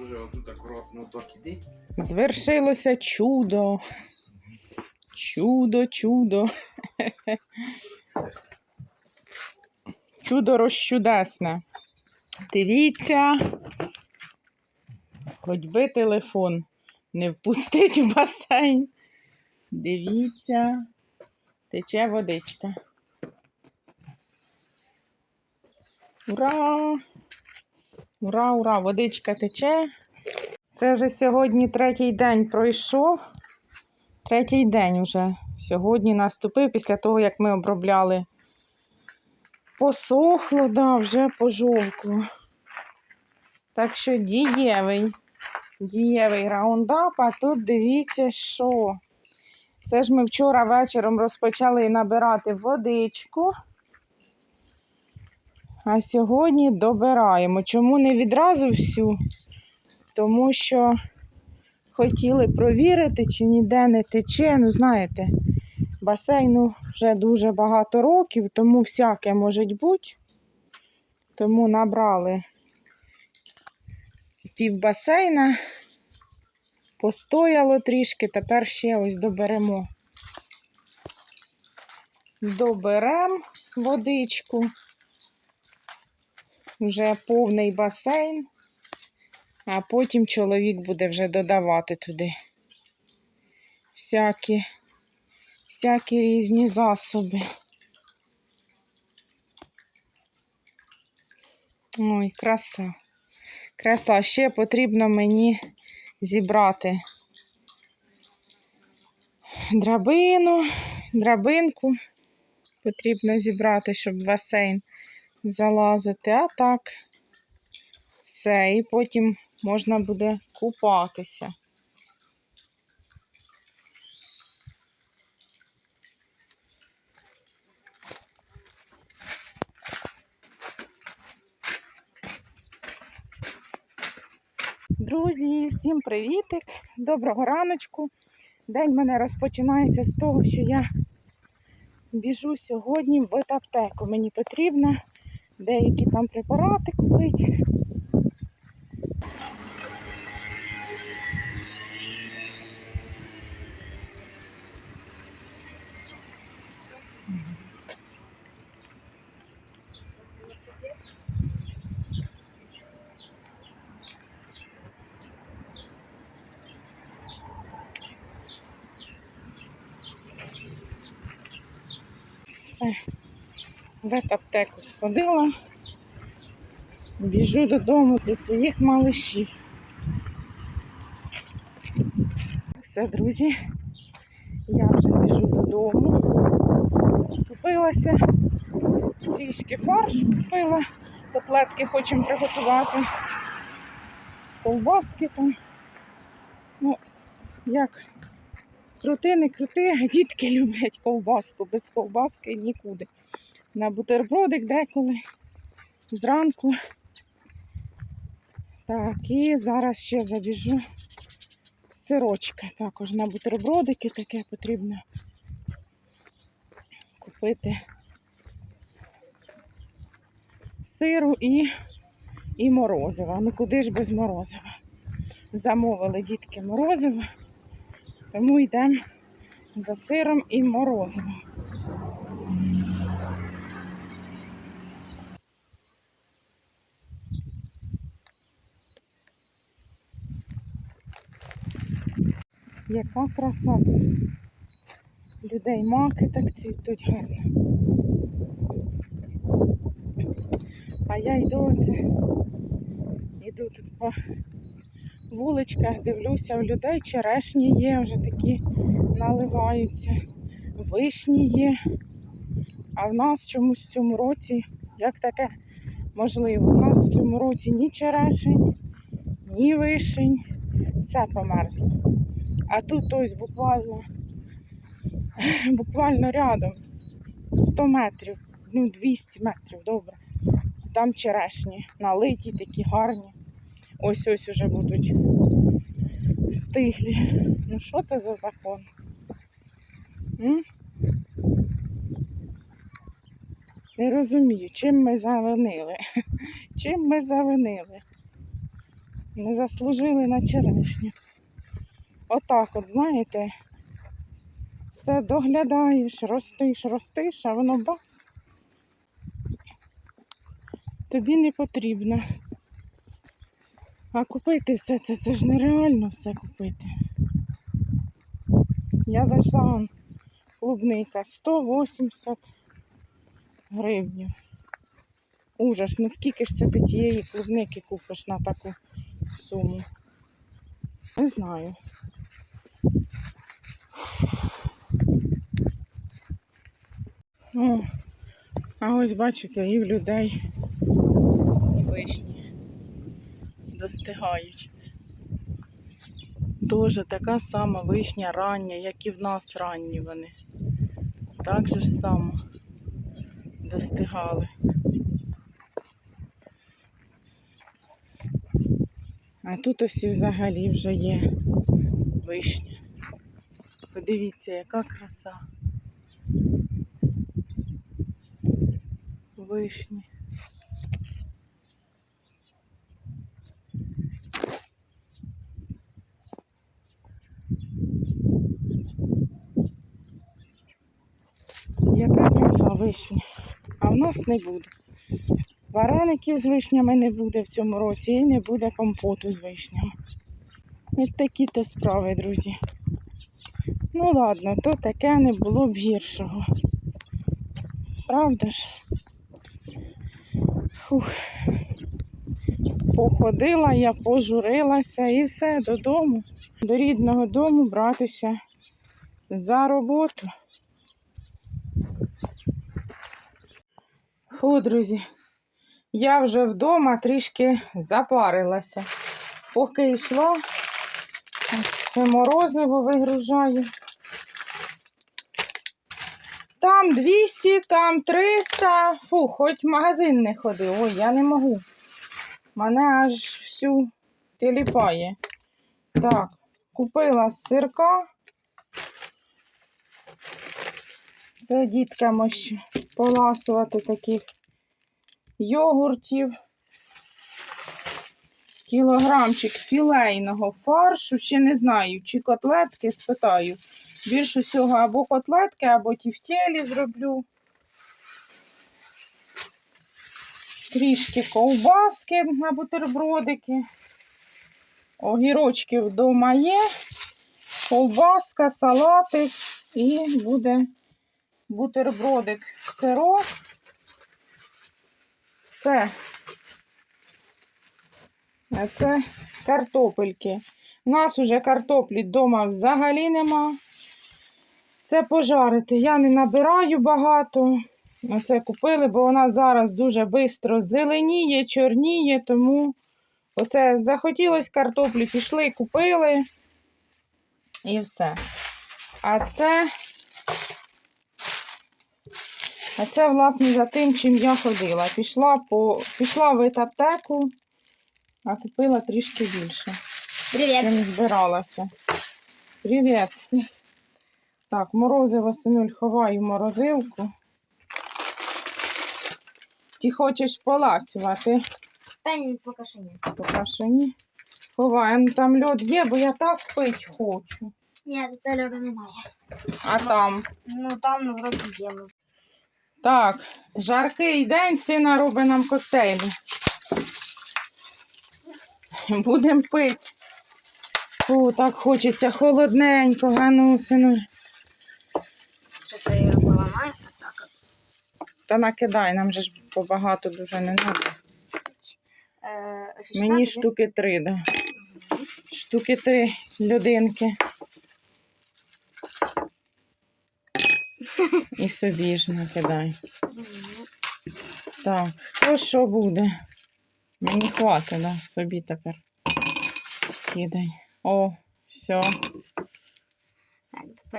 Дуже отут акуратно так іди. Звершилося чудо. Чудо, чудо. Чудо розчудесне. Дивіться. Хоч би телефон не впустить в басейн. Дивіться. Тече водичка. Ура! Ура, ура! Водичка тече. Це вже сьогодні третій день пройшов. Третій день вже сьогодні наступив після того, як ми обробляли. Посохло, да, вже пожовкло. Так що дієвий, дієвий раундап, а тут дивіться, що. Це ж ми вчора вечором розпочали набирати водичку. А сьогодні добираємо. Чому не відразу всю? Тому що хотіли провірити, чи ніде не тече. Ну, знаєте, басейну вже дуже багато років, тому всяке може бути. Тому набрали пів басейна, постояло трішки, тепер ще ось доберемо. Доберемо водичку. Вже повний басейн. А потім чоловік буде вже додавати туди всякі, всякі різні засоби. Ой, краса. Краса. Ще потрібно мені зібрати драбину, драбинку. Потрібно зібрати, щоб басейн залазити. А так, все. І потім можна буде купатися. Друзі, всім привітик! Доброго раночку. День мене розпочинається з того, що я біжу сьогодні в ветаптеку. Мені потрібно деякі там препарати купити. Все. В аптеку сходила. Біжу додому до своїх малишів. Все, друзі. Я вже біжу додому. Скупилася. Трішки фаршу купила. Котлетки хочемо приготувати. Ковбаски там. Ну, як крути, не крути, а дітки люблять ковбаску. Без ковбаски нікуди. На бутербродик деколи. Зранку. Так, і зараз ще забіжу. Сирочка також на бутербродики таке потрібно купити сиру і, і морозива. Ну куди ж без морозива? Замовили дітки морозива, тому йдемо за сиром і морозивом. Яка краса. Людей маки так цвітуть гарно. А я йду оце, йду тут по вуличках, дивлюся, у людей черешні є, вже такі наливаються, вишні є. А в нас чомусь в цьому році, як таке можливо, у нас в цьому році ні черешень, ні вишень, все померзло. А тут ось буквально буквально рядом 100 метрів, ну 200 метрів, добре. Там черешні, налиті, такі гарні. Ось ось уже будуть стиглі. Ну що це за закон? М? Не розумію, чим ми завинили. Чим ми завинили. Не заслужили на черешню. Отак, от, знаєте, все доглядаєш, ростиш, ростиш, а воно бац. Тобі не потрібно. А купити все це, це ж нереально все купити. Я зайшла вон, клубника 180 гривень. Ужас, ну скільки ж це ти тієї клубники купиш на таку суму? Не знаю. О, а ось бачите, і в людей вишні достигають. Дуже така сама вишня рання, як і в нас ранні вони. Так же ж само достигали. А тут ось і взагалі вже є вишня. Подивіться, яка краса. Вишні. Яка краса вишні. А в нас не буде. Вареників з вишнями не буде в цьому році і не буде компоту з вишнями. От такі то справи, друзі. Ну ладно, то таке не було б гіршого. Правда ж? Фух. Походила я, пожурилася і все додому. До рідного дому братися за роботу. Фу, друзі, я вже вдома трішки запарилася. Поки йшла, морозиво вигружаю. Там 200, там 300. Фу, хоч в магазин не ходи. Ой, я не можу. Мене аж всю теліпає. Так, купила сирка. Це діткам ось поласувати таких йогуртів. Кілограмчик філейного фаршу. Ще не знаю, чи котлетки, спитаю. Більше всього або котлетки, або тівтєлі зроблю. Трішки ковбаски на бутербродики. Огірочки вдома є. Ковбаска, салатик і буде бутербродик сирок. Все. Це картопельки. У нас уже картоплі вдома взагалі нема. Це пожарити. Я не набираю багато. Оце купили, бо вона зараз дуже швидко зеленіє, чорніє, тому оце захотілося картоплі, пішли, купили і все. А це, а це, власне, за тим, чим я ходила. Пішла, по, пішла в аптеку, а купила трішки більше. Привет. Я не збиралася. Привіт. Так, морозиво синуль ховаю в морозилку. Ти хочеш поласувати? Та ні, поки що ні. Поки що ні. Ховай, ну там льод є, бо я так пить хочу. Ні, тут льоду немає. А там. Ну там ну, вроді є. ну. Так, жаркий день, сина робить нам коктейлі. Будемо пити. Фу, так хочеться холодненького, ну, сину. Щас я його поламаю. Так. Та накидай, нам же ж побагато дуже не треба. Е, Мені штуки три, да. Штуки три людинки. І собі ж накидай. Так, хто що буде? Мені хватить, да? Собі тепер. Кидай. О, все,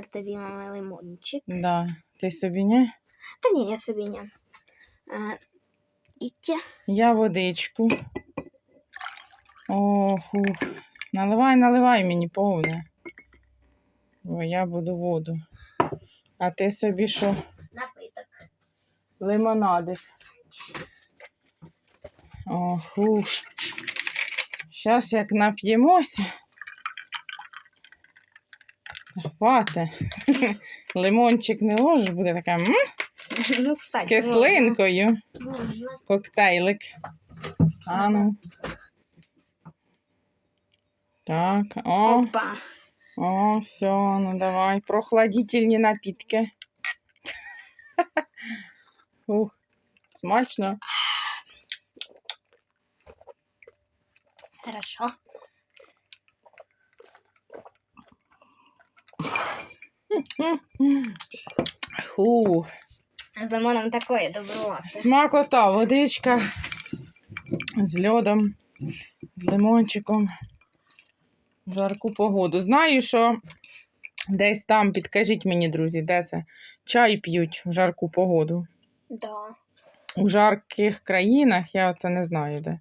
тепер тобі мама лимончик. да. Ти собі не? Та ні, я собі не. Е, Іття. Я водичку. О, хух. Наливай, наливай мені повне. Бо я буду воду. А ти собі що? Напиток. Лимонадик. О, хух. Зараз як нап'ємося. Хвате. Лимончик не ложиш, буде така м, Ну, з кислинкою. Можна. Коктейлик. Ану. Так, о, Опа. о, все, ну давай. Прохладительні напітки. Ух, смачно. Хорошо. Фух. З лимоном такое добро. Смакота, водичка з льодом, з лимончиком. В жарку погоду. Знаю, що десь там, підкажіть мені, друзі, де це? Чай п'ють в жарку погоду. Да. У жарких країнах, я це не знаю де.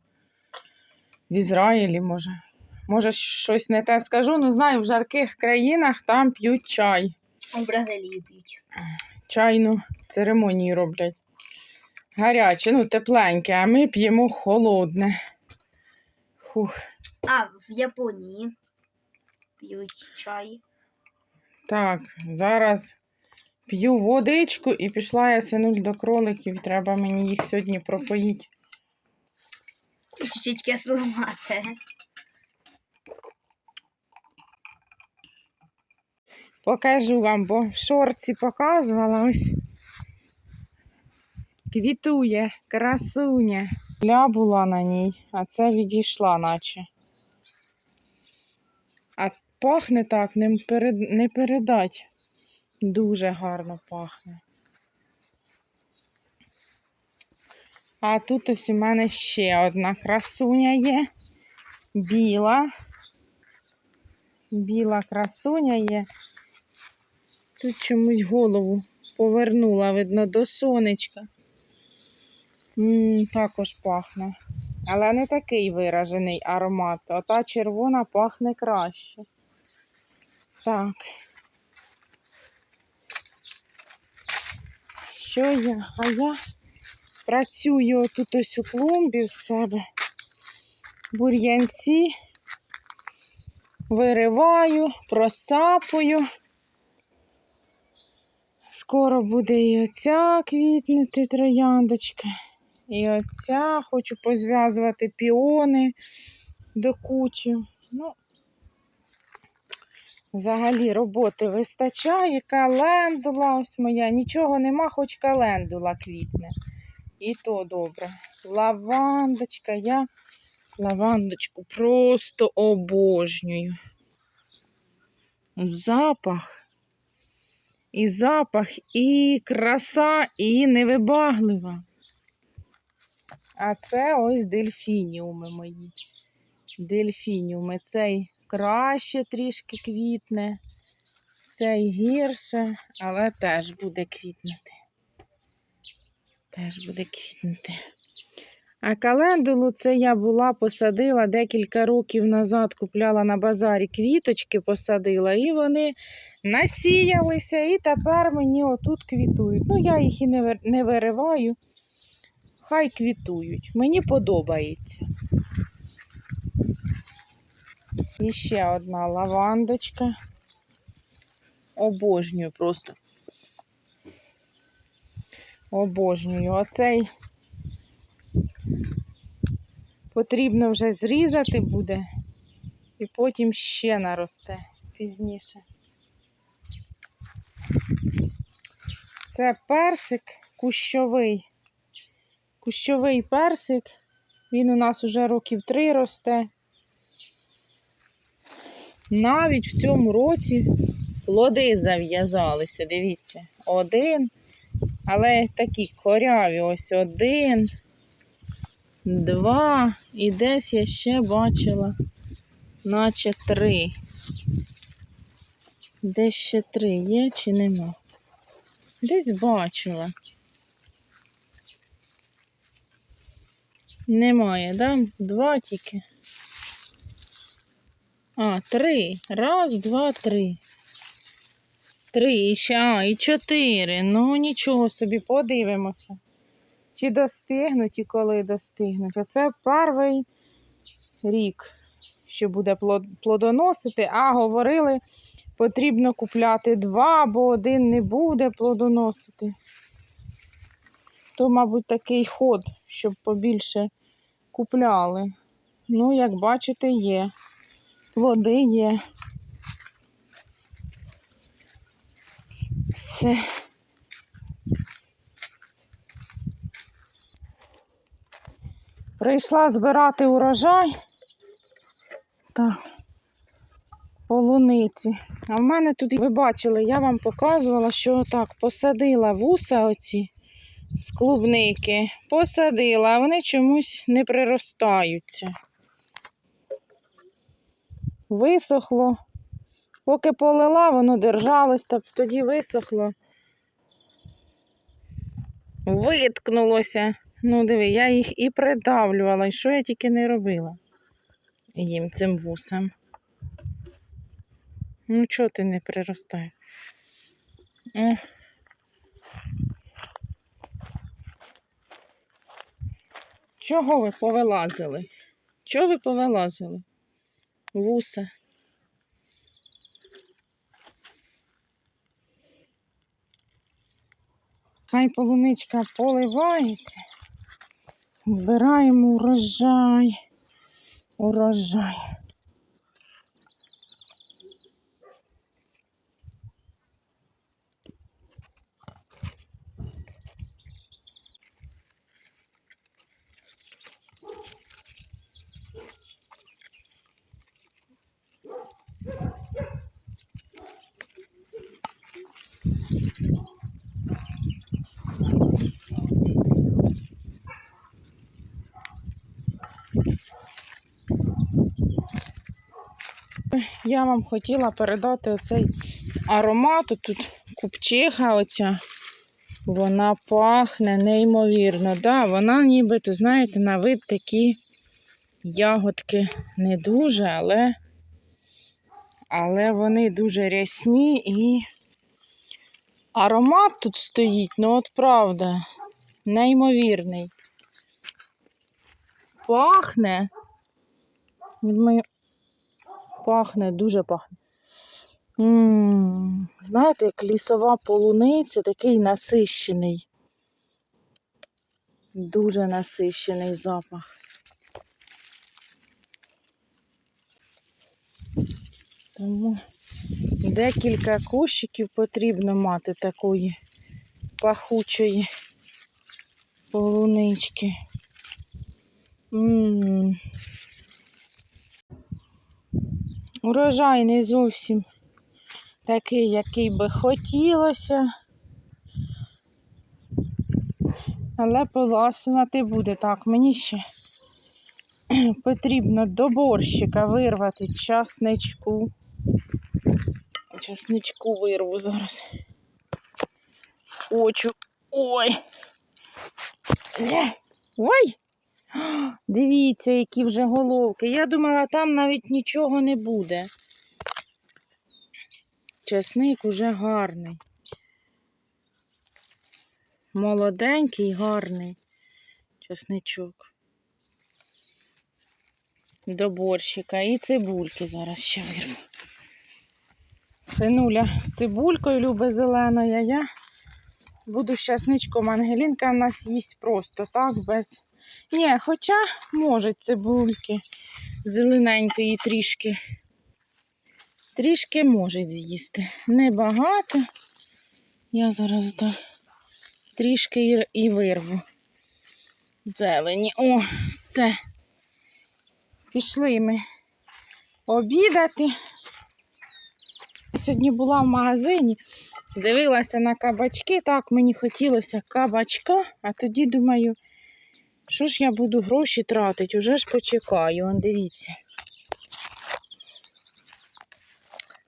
В Ізраїлі, може. Може, щось не те скажу, але знаю, в жарких країнах там п'ють чай. Бразилії п'ють. Чайну церемонію роблять. Гаряче, ну тепленьке, а ми п'ємо холодне. Фух. А, в Японії п'ють чай. Так, зараз п'ю водичку і пішла я синуль до кроликів. Треба мені їх сьогодні пропоїти. Чуть-чуть кисловате. Покажу вам, бо в шорці показувала ось. Квітує, красуня. Ля була на ній, а це відійшла, наче. А пахне так, не, перед... не передать. Дуже гарно пахне. А тут ось у мене ще одна красуня є. Біла. Біла красуня є. Тут чомусь голову повернула, видно, до сонечка. м також пахне. Але не такий виражений аромат. Ота червона пахне краще. Так. Що я? А я працюю тут ось у клумбі в себе. Бур'янці. Вириваю, просапую. Скоро буде і оця квітнути трояндочка. І оця хочу позв'язувати піони до кучі. Ну, взагалі роботи вистачає. Календула ось моя. Нічого нема, хоч календула квітне. І то добре. Лавандочка. Я лавандочку просто обожнюю. Запах. І запах, і краса, і невибаглива. А це ось дельфініуми мої. Дельфініуми. Цей краще трішки квітне, цей гірше, але теж буде квітнути. Теж буде квітнути. А календулу це я була посадила декілька років назад, купляла на базарі квіточки, посадила, і вони насіялися, і тепер мені отут квітують. Ну, я їх і не вириваю. Хай квітують. Мені подобається. І ще одна лавандочка. Обожнюю просто. Обожнюю. Оцей потрібно вже зрізати буде, і потім ще наросте пізніше. Це персик кущовий. Кущовий персик. Він у нас уже років три росте. Навіть в цьому році плоди зав'язалися. Дивіться, один, але такі коряві. Ось один, два. І десь я ще бачила, наче три. Десь ще три є чи нема? Десь бачила. Немає, да? Два тільки. А, три. Раз, два, три. Три і ще, а, і чотири. Ну, нічого собі, подивимося. Чи достигнуть і коли достигнуть. Оце перший рік що буде плодоносити, а говорили, потрібно купляти два, бо один не буде плодоносити. То, мабуть, такий ход, щоб побільше купляли. Ну, як бачите, є. Плоди є. Все. Прийшла збирати урожай. Так. Полуниці. А в мене тут, ви бачили, я вам показувала, що так посадила вуса оці з клубники. Посадила, а вони чомусь не приростаються. Висохло. Поки полила, воно держалось, та тоді висохло. Виткнулося. Ну, диви, я їх і придавлювала, і що я тільки не робила їм цим вусам. Ну, чого ти не приростаєш? О. Чого ви повилазили? Чого ви повилазили? Вуса. Хай полуничка поливається. Збираємо урожай. Урожай. Я вам хотіла передати оцей аромат. Тут купчиха оця. Вона пахне неймовірно. Да, вона нібито, знаєте, на вид такі ягодки не дуже, але, але вони дуже рясні і аромат тут стоїть, ну от правда, неймовірний. Пахне. Пахне, дуже пахне. м Знаєте, як лісова полуниця, такий насищений. Дуже насищений запах. Тому декілька кущиків потрібно мати такої пахучої полунички. м Урожай не зовсім такий, який би хотілося. Але поласувати буде так. Мені ще потрібно до борщика вирвати часничку. Часничку вирву зараз. Хочу. Ой. Ой! Дивіться, які вже головки. Я думала, там навіть нічого не буде. Часник уже гарний. Молоденький, гарний часничок. До борщика і цибульки зараз ще вирву. Синуля з цибулькою любить зеленою, я буду з часничком. Ангелінка в нас їсть просто так, без. Ні, хоча може цибульки зелененької трішки. Трішки може з'їсти. Небагато. Я зараз так трішки і, вирву. Зелені. О, все. Пішли ми обідати. Сьогодні була в магазині, дивилася на кабачки. Так, мені хотілося кабачка, а тоді думаю, що ж я буду гроші тратити? Уже ж почекаю, он дивіться.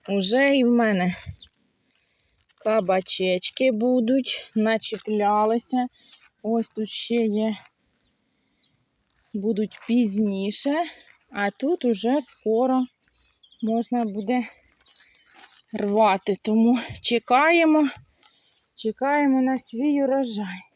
Уже і в мене кабачечки будуть, начіплялися. Ось тут ще є, будуть пізніше, а тут уже скоро можна буде рвати. Тому чекаємо, чекаємо на свій урожай.